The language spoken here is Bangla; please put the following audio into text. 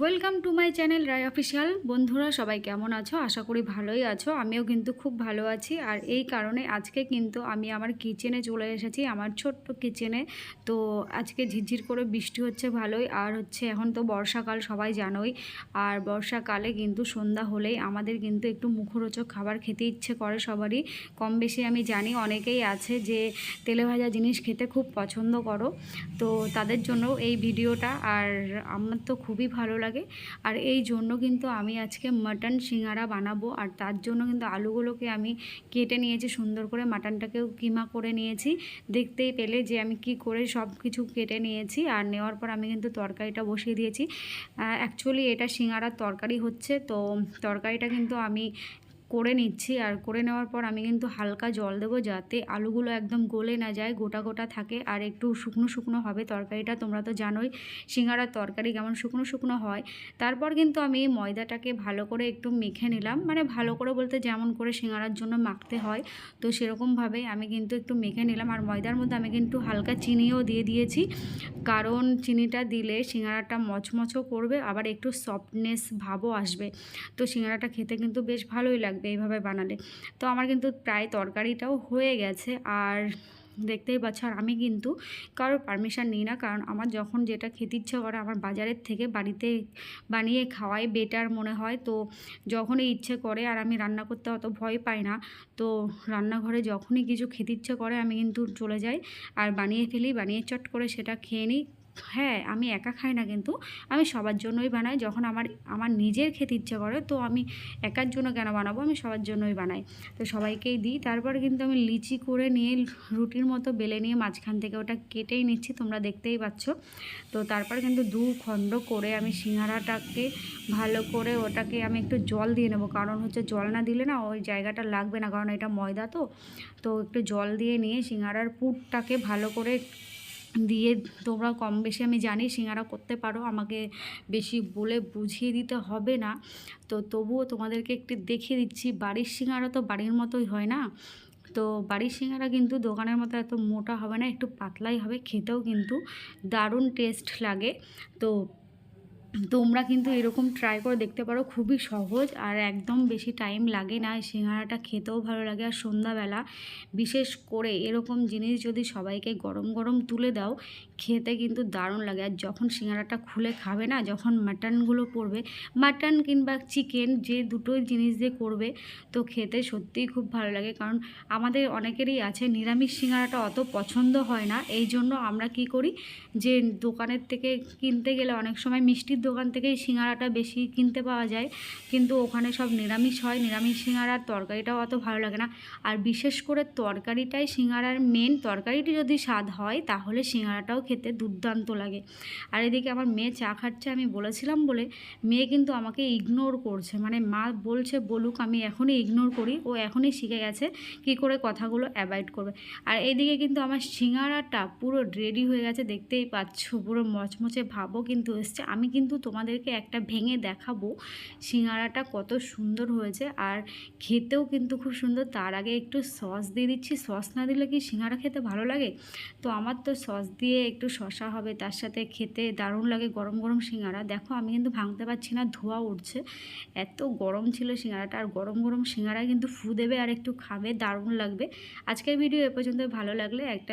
Welcome to my channel Roy official বন্ধুরা, সবাই কেমন আছো? আশা করি ভালোই আছো। আমিও কিন্তু খুব ভালো আছি। আর এই কারণে আজকে কিন্তু আমি আমার কিচেনে চলে এসেছি, আমার ছোট্ট কিচেনে তো আজকে ঝিরঝির করে বৃষ্টি হচ্ছে ভালোই। আর হচ্ছে এখন তো বর্ষাকাল, সবাই জানোই। আর বর্ষাকালে কিন্তু সন্ধ্যা হলেই আমাদের কিন্তু একটু মুখরোচক খাবার খেতে ইচ্ছে করে সবারই। কম বেশি আমি জানি, অনেকেই আছে যে তেলে ভাজা জিনিস খেতে খুব পছন্দ করো। তো তাদের জন্য এই ভিডিওটা। আর আমার তো খুবই ভালো লাগে। আর এই জন্য কিন্তু আমি আজকে মাটন সিঙ্গারা বানাবো। আর তার জন্য কিন্তু আলুগুলোকে আমি কেটে নিয়েছি, সুন্দর করে মাটনটাকেও কিমা করে নিয়েছি। দেখতেই পেলে যে আমি কি করে সব কিছু কেটে নিয়েছি। আর নেওয়ার পর আমি কিন্তু তরকারিটা বসিয়ে দিয়েছি। অ্যাকচুয়ালি এটা সিঙ্গারার তরকারি হচ্ছে। তো তরকারিটা কিন্তু আমি করে নিচ্ছি আর করে নেওয়ার পর আমি কিন্তু হালকা জল দেবো যাতে আলুগুলো একদম গলে না যায়, গোটা গোটা থাকে। আর একটু শুকনো শুকনো হবে তরকারিটা, তোমরা তো জানোই সিঙ্গারার তরকারি কেমন শুকনো শুকনো হয়। তারপর কিন্তু আমি ময়দাটাকে ভালো করে একটু মেখে নিলাম। মানে ভালো করে বলতে যেমন করে সিঙ্গারার জন্য মাখতে হয়, তো সেরকমভাবে আমি কিন্তু একটু মেখে নিলাম। আর ময়দার মধ্যে আমি কিন্তু হালকা চিনিও দিয়ে দিয়েছি, কারণ চিনিটা দিলে সিঙ্গারাটা মচমচও করবে, আবার একটু সফটনেস ভাবও আসবে। তো সিঙ্গারাটা খেতে কিন্তু বেশ ভালোই লাগবে। এইভাবে বানালে। তো আমার কিন্তু প্রায় তরকারিটাও হয়ে গেছে। আর দেখতেই পাচ্ছ, আর আমি কিন্তু কারোর পারমিশন নিই না। কারণ আমার যখন যেটা খেতে ইচ্ছা করে, আমার বাজারের থেকে বাড়িতে বানিয়ে খাওয়াই বেটার মনে হয়। তো যখনই ইচ্ছে করে, আর আমি রান্না করতে অত ভয় পাই না, তো রান্নাঘরে যখনই কিছু খেতে ইচ্ছে করে, আমি কিন্তু চলে যাই। আর বানিয়ে ফেলি, বানিয়ে চট করে সেটা খেয়ে নিই। হ্যাঁ আমি একা খাই না কিন্তু। আমি সবার জন্যই বানাই। যখন আমার আমার নিজের খেতে ইচ্ছে করে, তো আমি একার জন্য কেন বানাবো? আমি সবার জন্যই বানাই। তো সবাইকেই দিই। তারপর কিন্তু আমি লিচি করে নিয়ে, রুটির মতো বেলে নিয়ে মাঝখান থেকে ওটা কেটেই নিচ্ছি। তোমরা দেখতেই পাচ্ছ। তো তারপর কিন্তু দু খণ্ড করে আমি সিঙ্গারাটাকে ভালো করে ওটাকে আমি একটু জল দিয়ে নেব। কারণ হচ্ছে জল না দিলে না ওই জায়গাটা লাগবে না। কারণ এটা ময়দা তো। তো একটু জল দিয়ে নিয়ে সিঙ্গারার পুরটাকে ভালো করে দিয়ে তোমরা কম বেশি আমি জানি, সিঙ্গারা করতে পারো, আমাকে বেশি বলে বুঝিয়ে দিতে হবে না। তো তবুও তোমাদেরকে একটু দেখিয়ে দিচ্ছি, বাড়ির সিঙ্গারা তো বাড়ির মতোই হয় না? তো বাড়ির সিঙ্গারা কিন্তু দোকানের মতো এত মোটা হবে না, একটু পাতলাই হবে, খেতেও কিন্তু দারুণ টেস্ট লাগে। তো তোমরা কিন্তু এরকম ট্রাই করে দেখতে পারো, খুবই সহজ আর একদম বেশি টাইম লাগে না। সিঙ্গারাটা খেতেও ভালো লাগে আর সন্ধ্যাবেলা বিশেষ করে এরকম জিনিস যদি সবাইকে গরম গরম তুলে দাও, খেতে কিন্তু দারুণ লাগে। আর যখন সিঙ্গারাটা খুলে খাবে না, যখন মাটনগুলো পড়বে মাটন কিংবা চিকেন যে দুটোই জিনিস দিয়ে করবে, তো খেতে সত্যিই খুব ভালো লাগে। কারণ আমাদের অনেকেরই আছে, নিরামিষ সিঙ্গারাটা অত পছন্দ হয় না। এই জন্য আমরা কি করি যে দোকানের থেকে কিনতে গেলে অনেক সময় মিষ্টির দোকান থেকেই সিঙ্গারাটা বেশি কিনতে পাওয়া যায়। কিন্তু ওখানে সব নিরামিষ হয়। নিরামিষ সিঙ্গারার তরকারিটাও অত ভালো লাগে না। আর বিশেষ করে তরকারিটাই সিঙ্গারার মেন তরকারিটি যদি স্বাদ হয়, তাহলে সিঙ্গারাটাও খেতে দুর্দান্ত লাগে। আর এদিকে আমার মেয়ে চা খাচ্ছে, আমি বলেছিলাম বলে মেয়ে কিন্তু আমাকে ইগনোর করছে। মানে মা বলছে, বলুক, আমি এখনই ইগনোর করি। ও এখনই শিখে গেছে কি করে কথাগুলো অ্যাভয়েড করবে। আর এইদিকে কিন্তু আমার সিঙ্গারাটা পুরো রেডি হয়ে গেছে। দেখতেই পাচ্ছ, পুরো মচমচে ভাবও কিন্তু এসছে। আমি কিন্তু তোমাদেরকে একটা ভেঙে দেখাবো। সিঙ্গারাটা কত সুন্দর হয়েছে আর খেতেও কিন্তু খুব সুন্দর। তার আগে একটু সস দিয়ে দিচ্ছি। সস না দিলে কি সিঙ্গারা খেতে ভালো লাগে? তো আমার তো সস দিয়ে একটু শশা হবে, তার সাথে খেতে দারুণ লাগে গরম গরম সিঙ্গারা। দেখো আমি কিন্তু ভাঙতে পারছি না, ধোয়া উঠছে। এত গরম ছিল সিঙ্গারাটা আর গরম গরম সিঙ্গারা কিন্তু ফু দেবে আর একটু খাবে, দারুণ লাগবে। আজকের ভিডিও এ পর্যন্ত ভালো লাগলে একটা